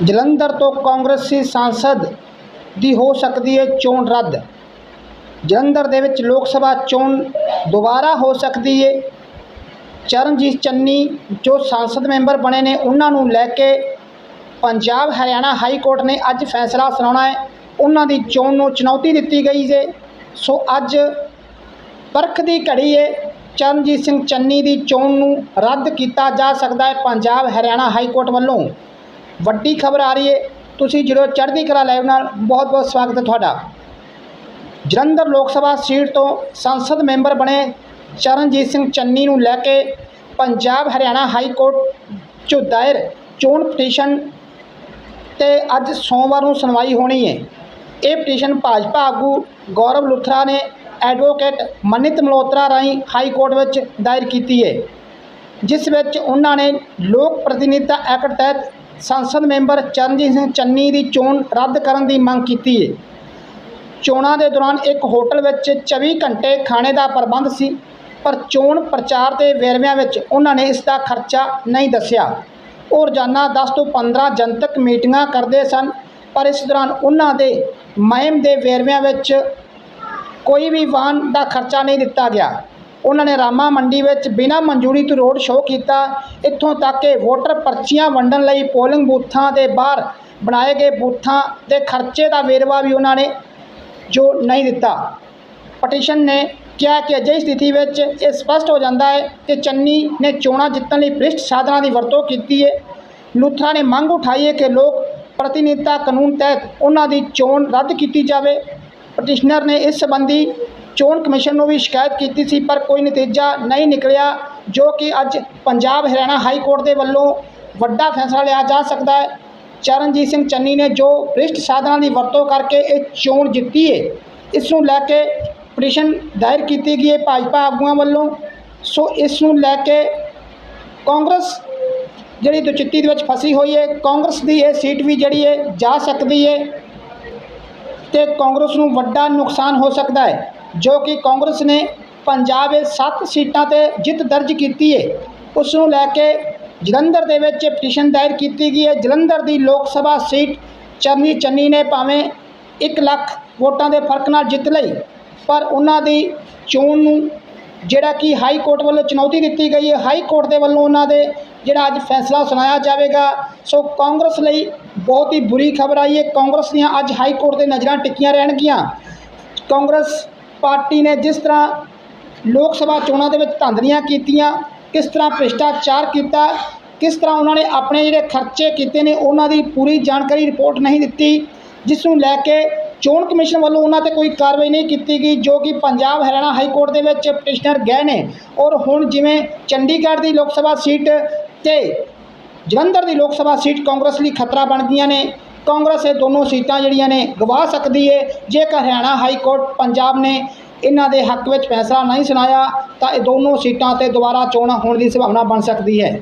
ਜਲੰਧਰ ਤੋਂ ਕਾਂਗਰਸੀ ਸਾਂਸਦ ਦੀ ਹੋ ਸਕਦੀ ਹੈ ਚੋਣ ਰੱਦ। ਜਲੰਧਰ ਦੇ ਵਿੱਚ ਲੋਕ ਸਭਾ ਚੋਣ ਦੁਬਾਰਾ ਹੋ ਸਕਦੀ ਹੈ ਚਰਨਜੀਤ ਚੰਨੀ ਜੋ ਸੰਸਦ ਮੈਂਬਰ ਬਣੇ ਨੇ, ਉਹਨਾਂ ਨੂੰ ਲੈ ਕੇ ਪੰਜਾਬ ਹਰਿਆਣਾ ਹਾਈ ਕੋਰਟ ਨੇ ਅੱਜ ਫੈਸਲਾ ਸੁਣਾਉਣਾ ਹੈ। ਉਹਨਾਂ ਦੀ ਚੋਣ ਨੂੰ ਚੁਣੌਤੀ ਦਿੱਤੀ ਗਈ ਜੇ ਸੋ ਅੱਜ ਪਰਖ ਦੀ ਘੜੀ ਹੈ ਚਰਨਜੀਤ ਸਿੰਘ ਚੰਨੀ ਦੀ ਚੋਣ ਨੂੰ ਰੱਦ ਕੀਤਾ ਜਾ ਸਕਦਾ ਹੈ ਪੰਜਾਬ ਹਰਿਆਣਾ ਹਾਈ ਕੋਰਟ ਵੱਲੋਂ। ਵੱਡੀ ਖਬਰ ਆ ਰਹੀ ਹੈ। ਤੁਸੀਂ ਜਦੋਂ ਚੜ੍ਹਦੀ ਕਲਾ ਲਾਈਵ ਨਾਲ ਬਹੁਤ ਬਹੁਤ ਸਵਾਗਤ ਹੈ ਤੁਹਾਡਾ। ਜਲੰਧਰ ਲੋਕ ਸਭਾ ਸੀਟ ਤੋਂ ਸੰਸਦ ਮੈਂਬਰ ਬਣੇ ਚਰਨਜੀਤ ਸਿੰਘ ਚੰਨੀ ਨੂੰ ਲੈ ਕੇ ਪੰਜਾਬ ਹਰਿਆਣਾ ਹਾਈ ਕੋਰਟ 'ਚੋਂ ਦਾਇਰ ਚੋਣ ਪਟੀਸ਼ਨ ਤੇ ਅੱਜ ਸੋਮਵਾਰ ਨੂੰ ਸੁਣਵਾਈ ਹੋਣੀ ਹੈ। ਇਹ ਪਟੀਸ਼ਨ ਭਾਜਪਾ ਆਗੂ ਗੌਰਵ ਲੁਥਰਾ ਨੇ ਐਡਵੋਕੇਟ ਮਨਿਤ ਮਲਹੋਤਰਾ ਰਾਹੀਂ ਹਾਈ ਕੋਰਟ ਵਿੱਚ ਦਾਇਰ ਕੀਤੀ ਹੈ। ਜਿਸ ਵਿੱਚ ਉਹਨਾਂ ਨੇ ਲੋਕ ਪ੍ਰਤੀਨਿਧਤਾ ਐਕਟ ਤਹਿਤ ਸੰਸਦ ਮੈਂਬਰ ਚਰਨਜੀਤ ਸਿੰਘ ਚੰਨੀ ਦੀ ਚੋਣ ਰੱਦ ਕਰਨ ਦੀ ਮੰਗ ਕੀਤੀ ਹੈ ਚੋਣਾਂ ਦੇ ਦੌਰਾਨ ਇੱਕ ਹੋਟਲ ਵਿੱਚ 24 ਘੰਟੇ ਖਾਣੇ ਦਾ ਪ੍ਰਬੰਧ ਸੀ, ਪਰ ਚੋਣ ਪ੍ਰਚਾਰ ਦੇ ਵੇਰਵਿਆਂ ਵਿੱਚ ਉਹਨਾਂ ਨੇ ਇਸ ਦਾ ਖਰਚਾ ਨਹੀਂ ਦੱਸਿਆ। ਉਹ ਰੋਜ਼ਾਨਾ 10 ਤੋਂ 15 ਜਨਤਕ ਮੀਟਿੰਗਾਂ ਕਰਦੇ ਸਨ, ਪਰ ਇਸ ਦੌਰਾਨ ਉਹਨਾਂ ਦੇ ਮਹਿਮ ਦੇ ਵੇਰਵਿਆਂ ਵਿੱਚ ਕੋਈ ਵੀ ਵਾਹਨ ਦਾ ਖਰਚਾ ਨਹੀਂ ਦਿੱਤਾ ਗਿਆ। ਉਹਨਾਂ ਨੇ ਰਾਮਾ ਮੰਡੀ ਵਿੱਚ ਬਿਨਾਂ ਮਨਜ਼ੂਰੀ ਤੋਂ ਰੋਡ ਸ਼ੋਅ ਕੀਤਾ। ਇੱਥੋਂ ਤੱਕ ਕਿ ਵੋਟਰ ਪਰਚੀਆਂ ਵੰਡਣ ਲਈ ਪੋਲਿੰਗ ਬੂਥਾਂ ਦੇ ਬਾਹਰ ਬਣਾਏ ਗਏ ਬੂਥਾਂ ਦੇ ਖਰਚੇ ਦਾ ਵੇਰਵਾ ਵੀ ਉਹਨਾਂ ਨੇ ਜੋ ਨਹੀਂ ਦਿੱਤਾ। ਪਟੀਸ਼ਨ ਨੇ ਕਿਹਾ ਕਿ ਅਜਿਹੀ ਸਥਿਤੀ ਵਿੱਚ ਇਹ ਸਪਸ਼ਟ ਹੋ ਜਾਂਦਾ ਹੈ ਕਿ ਚੰਨੀ ਨੇ ਚੋਣਾਂ ਜਿੱਤਣ ਲਈ ਭ੍ਰਿਸ਼ਟ ਸਾਧਨਾਂ ਦੀ ਵਰਤੋਂ ਕੀਤੀ ਹੈ। ਲੂਥਰਾ ਨੇ ਮੰਗ ਉਠਾਈ ਹੈ ਕਿ ਲੋਕ ਪ੍ਰਤੀਨਿਧਤਾ ਕਾਨੂੰਨ ਤਹਿਤ ਉਹਨਾਂ ਦੀ ਚੋਣ ਰੱਦ ਕੀਤੀ ਜਾਵੇ। ਪਟੀਸ਼ਨਰ ਨੇ ਇਸ ਸੰਬੰਧੀ ਚੋਣ ਕਮਿਸ਼ਨ ਨੂੰ ਵੀ ਸ਼ਿਕਾਇਤ ਕੀਤੀ ਸੀ, ਪਰ ਕੋਈ ਨਤੀਜਾ ਨਹੀਂ ਨਿਕਲਿਆ, ਜੋ ਕਿ ਅੱਜ ਪੰਜਾਬ ਹਰਿਆਣਾ ਹਾਈ ਕੋਰਟ ਦੇ ਵੱਲੋਂ ਵੱਡਾ ਫੈਸਲਾ ਲਿਆ ਜਾ ਸਕਦਾ ਹੈ। ਚਰਨਜੀਤ ਸਿੰਘ ਚੰਨੀ ਨੇ ਜੋ ਭ੍ਰਿਸ਼ਟ ਸਾਧਨਾਂ ਦੀ ਵਰਤੋਂ ਕਰਕੇ ਇਹ ਚੋਣ ਜਿੱਤੀ ਹੈ, ਇਸ ਨੂੰ ਲੈ ਕੇ ਪਟੀਸ਼ਨ ਦਾਇਰ ਕੀਤੀ ਗਈ ਹੈ ਭਾਜਪਾ ਆਗੂਆਂ ਵੱਲੋਂ। ਸੋ ਇਸ ਨੂੰ ਲੈ ਕੇ ਕਾਂਗਰਸ ਜਿਹੜੀ ਦੁਚਿੱਤੀ ਦੇ ਵਿੱਚ ਫਸੀ ਹੋਈ ਹੈ, ਕਾਂਗਰਸ ਦੀ ਇਹ ਸੀਟ ਵੀ ਜਿਹੜੀ ਹੈ, ਜਾ ਸਕਦੀ ਹੈ ਤੇ ਕਾਂਗਰਸ ਨੂੰ ਵੱਡਾ ਨੁਕਸਾਨ ਹੋ ਸਕਦਾ ਹੈ। ਜੋ ਕਿ ਕਾਂਗਰਸ ਨੇ ਪੰਜਾਬ ਵਿੱਚ 7 ਸੀਟਾਂ ਤੇ ਜਿੱਤ ਦਰਜ ਕੀਤੀ ਹੈ ਉਸ ਨੂੰ ਲੈ ਕੇ ਜਲੰਧਰ ਦੇ ਵਿੱਚ ਪਟੀਸ਼ਨ ਦਾਇਰ ਕੀਤੀ ਗਈ ਹੈ ਜਲੰਧਰ ਦੀ ਲੋਕ ਸਭਾ ਸੀਟ ਚਰਨੀ ਚੰਨੀ ਨੇ ਭਾਵੇਂ 1 ਲੱਖ ਵੋਟਾਂ ਦੇ ਫ਼ਰਕ ਨਾਲ ਜਿੱਤ ਲਈ, ਪਰ ਉਹਨਾਂ ਦੀ ਚੋਣ ਨੂੰ ਜਿਹੜਾ ਕਿ ਹਾਈ ਕੋਰਟ ਵੱਲੋਂ ਚੁਣੌਤੀ ਦਿੱਤੀ ਗਈ ਹੈ ਹਾਈ ਕੋਰਟ ਦੇ ਵੱਲੋਂ ਉਹਨਾਂ ਦੇ ਜਿਹੜਾ ਅੱਜ ਫੈਸਲਾ ਸੁਣਾਇਆ ਜਾਵੇਗਾ, ਸੋ ਕਾਂਗਰਸ ਲਈ ਬਹੁਤ ਹੀ ਬੁਰੀ ਖਬਰ ਆਈ ਹੈ ਕਾਂਗਰਸ ਦੀਆਂ ਅੱਜ ਹਾਈ ਕੋਰਟ ਦੇ ਨਜ਼ਰਾਂ ਟਿੱਕੀਆਂ ਰਹਿਣਗੀਆਂ। ਕਾਂਗਰਸ ਪਾਰਟੀ ਨੇ ਜਿਸ ਤਰ੍ਹਾਂ ਲੋਕ ਸਭਾ ਚੋਣਾਂ ਦੇ ਵਿੱਚ ਧਾਂਦਲੀਆਂ ਕੀਤੀਆਂ, ਕਿਸ ਤਰ੍ਹਾਂ ਭ੍ਰਿਸ਼ਟਾਚਾਰ ਕੀਤਾ, ਕਿਸ ਤਰ੍ਹਾਂ ਉਹਨਾਂ ਨੇ ਆਪਣੇ ਜਿਹੜੇ ਖਰਚੇ ਕੀਤੇ ਨੇ, ਉਹਨਾਂ ਦੀ ਪੂਰੀ ਜਾਣਕਾਰੀ ਰਿਪੋਰਟ ਨਹੀਂ ਦਿੱਤੀ, ਜਿਸ ਨੂੰ ਲੈ ਕੇ ਚੋਣ ਕਮਿਸ਼ਨ ਵੱਲੋਂ ਉਹਨਾਂ ਤੇ ਕੋਈ ਕਾਰਵਾਈ ਨਹੀਂ ਕੀਤੀ ਗਈ, ਜੋ ਕਿ ਪੰਜਾਬ ਹਰਿਆਣਾ ਹਾਈ ਕੋਰਟ ਦੇ ਵਿੱਚ ਪਟੀਸ਼ਨਰ ਗਏ ਨੇ। ਔਰ ਹੁਣ ਜਿਵੇਂ ਚੰਡੀਗੜ੍ਹ ਦੀ ਲੋਕ ਸਭਾ ਸੀਟ ਤੇ ਜਲੰਧਰ ਦੀ ਲੋਕ ਸਭਾ ਸੀਟ ਕਾਂਗਰਸ ਲਈ ਖਤਰਾ ਬਣ ਗਈਆਂ ਨੇ ਕਾਂਗਰਸ ਇਹ ਦੋਨੋਂ ਸੀਟਾਂ ਜਿਹੜੀਆਂ ਨੇ ਗਵਾ ਸਕਦੀ ਹੈ ਜੇਕਰ ਹਰਿਆਣਾ ਹਾਈ ਕੋਰਟ ਪੰਜਾਬ ਨੇ ਇਹਨਾਂ ਦੇ ਹੱਕ ਵਿੱਚ ਫੈਸਲਾ ਨਹੀਂ ਸੁਣਾਇਆ, ਤਾਂ ਇਹ ਦੋਨੋਂ ਸੀਟਾਂ ਤੇ ਦੁਬਾਰਾ ਚੋਣਾਂ ਹੋਣ ਦੀ ਸੰਭਾਵਨਾ ਬਣ ਸਕਦੀ ਹੈ।